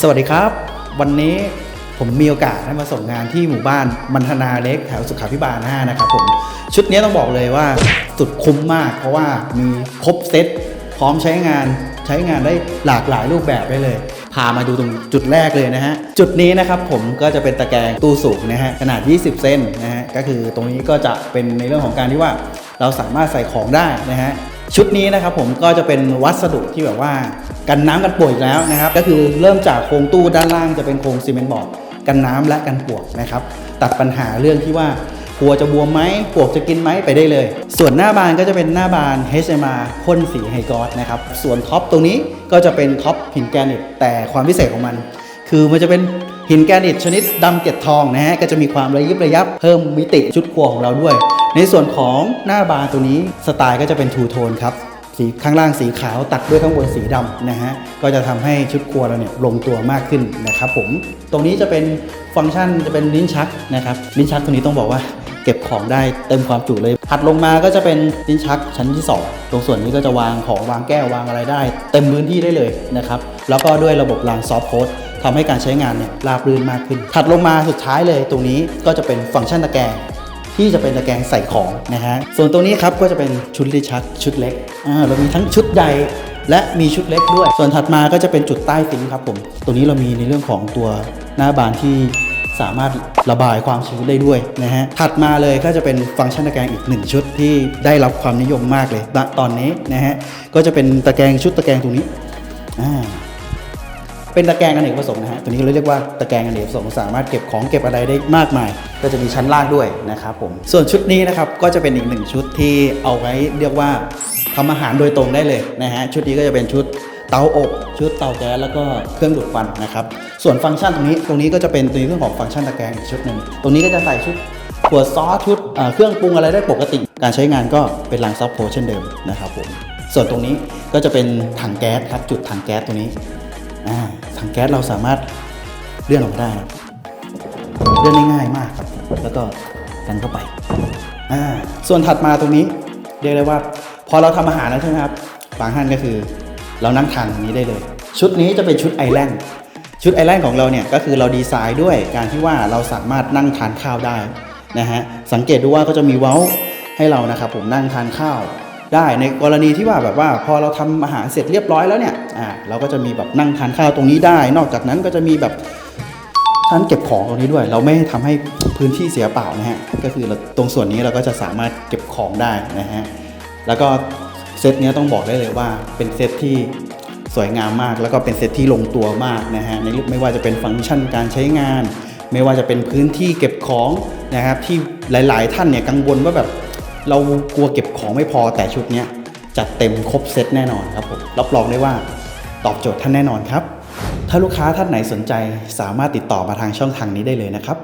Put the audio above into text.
สวัสดีครับ วันนี้ผมมีโอกาสได้มาส่งงานที่หมู่บ้านมันธนาเล็กแถวสุขาพิบาล 5 นะครับผม ชุดนี้ต้องบอกเลยว่าสุดคุ้มมากเพราะว่ามีครบเซตพร้อมใช้งานใช้งานได้หลากหลายรูปแบบได้เลย พามาดูตรงจุดแรกเลยนะฮะ จุดนี้นะครับผมก็จะเป็นตะแกรงตู้สูงนะฮะขนาด 20 เซนนะฮะก็คือตรงนี้ก็จะเป็นในเรื่องของการที่ว่าเราสามารถใส่ของได้นะฮะชุดนี้นะครับผมก็จะเป็นวัสดุที่แบบว่า กันน้ำกันปวกอีกแล้วนะครับ ก็คือเริ่มจากโครงตู้ด้านล่างจะเป็นโครงซีเมนต์บอร์ดกันน้ำและกันปวกนะครับ ตัดปัญหาเรื่องที่ว่ากลัวจะบวมไหมปวกจะกินไหมไปได้เลย ส่วนหน้าบานก็จะเป็นหน้าบาน HMR พ่นสีไฮกอสนะครับ ส่วนท็อปตรงนี้ก็จะเป็นท็อปหินแกรนิตแต่ความพิเศษของมัน คือมันจะเป็นหินแกรนิตชนิดดำเกล็ดทองนะฮะก็จะมีความระยิบระยับเพิ่มมิติชุดครัวของเราด้วย ในส่วนของหน้าบานตัวนี้สไตล์ก็จะเป็นทูโทนครับ สีข้างล่างสีขาวตัดด้วยข้างบนสีดำนะฮะก็จะทำให้ชุดครัวเราเนี่ยลงตัวมากขึ้นนะครับผมตรงนี้จะเป็นฟังก์ชันจะเป็นลิ้นชักนะครับลิ้นชักตัวนี้ต้องบอกว่าเก็บของได้เต็มความจุเลยถัดลงมาก็จะเป็นลิ้นชักชั้นที่ 2 ตรงส่วนนี้ก็จะวางของวางแก้ววางอะไรได้ เต็มพื้นที่ได้เลยนะครับแล้วก็ด้วยระบบรางซอฟต์โค้ดทำให้การใช้งานเนี่ยราบรื่นมากขึ้น ถัดลงมาสุดท้ายเลยตรงนี้ก็จะเป็นฟังก์ชันตะแกรง ที่จะเป็นตะแกรงใส่ของนะฮะส่วนตรงนี้ครับก็จะเป็นชุดลิ้ชักชุดเล็กอ่าเรามีทั้งชุดใหญ่และมีชุดเล็กด้วย ส่วนถัดมาก็จะเป็นจุดใต้ซิงครับผมตรงนี้เรามีในเรื่องของตัวหน้าบานที่สามารถระบายความชื้นได้ด้วยนะฮะ ถัดมาเลยก็จะเป็นฟังก์ชันตะแกรงอีกหนึ่งชุดที่ได้รับความนิยมมากเลยณตอนนี้นะฮะ ก็จะเป็นตะแกรงชุดตะแกรงตรงนี้อ่า เป็นตะแกรงอเนกประสงค์นะฮะตัวนี้เราเรียกว่าตะแกรงอเนกประสงค์สามารถเก็บของเก็บอะไรได้มากมาย ก็จะมีชั้นล่างด้วยนะครับผมส่วนชุดนี้นะครับก็จะเป็นอีกหนึ่งชุดที่เอาไว้เรียกว่าทำอาหารโดยตรงได้เลยนะฮะชุดนี้ก็จะเป็นชุดเตาอบชุดเตาแก๊สแล้วก็เครื่องดูดควันนะครับส่วนฟังก์ชันตรงนี้ตรงนี้ก็จะเป็นในเรื่องของฟังก์ชันตะแกรงอีกชุดหนึ่งตรงนี้ก็จะใส่ชุดขวดซอสชุดเครื่องปรุงอะไรได้ปกติ การใช้งานก็เป็นรางซอฟต์โพเช่นเดิมนะครับผมส่วนตรงนี้ก็จะเป็นถังแก๊สครับจุดถังแก๊สตรงนี้ ถังแก๊สเราสามารถเลื่อนออกมาได้ครับเลื่อนง่ายมากครับแล้วก็กันเข้าไปาส่วนถัดมาตรงนี้เรียกได้ว่า พอเราทำอาหารแล้วใช่ไหมครับบางท่านก็คือ เรานั่งทานตรงนี้ได้เลย ชุดนี้จะเป็นชุดไอแลนด์ชุดไอแลนด์ของเราเนี่ยก็คือเราดีไซน์ด้วยการที่ว่าเราสามารถนั่งทานข้าวได้นะฮะสังเกตดูว่าก็จะมีเว้าให้เรานะครับผมนั่งทานข้าว ได้ในกรณีที่ว่าแบบว่าพอเราทำอาหารเสร็จเรียบร้อยแล้วเนี่ยอ่าเราก็จะมีแบบนั่งทานข้าวตรงนี้ได้ นอกจากนั้นก็จะมีแบบชั้นเก็บของตรงนี้ด้วย เราไม่ให้ทำให้พื้นที่เสียเปล่านะฮะก็คือตรงส่วนนี้เราก็จะสามารถเก็บของได้นะฮะแล้วก็เซตเนี้ยต้องบอกได้เลยว่าเป็นเซตที่สวยงามมาก แล้วก็เป็นเซตที่ลงตัวมากนะฮะในไม่ว่าจะเป็นฟังก์ชันการใช้งาน ไม่ว่าจะเป็นพื้นที่เก็บของนะครับที่หลาย ๆ ท่านเนี่ยกังวลว่าแบบ เรากลัวเก็บของไม่พอแต่ชุดนี้จัดเต็มครบเซตแน่นอนครับผมรับรองได้ว่าตอบโจทย์ท่านแน่นอนครับ ถ้าลูกค้าท่านไหนสนใจสามารถติดต่อมาทางช่องทางนี้ได้เลยนะครับ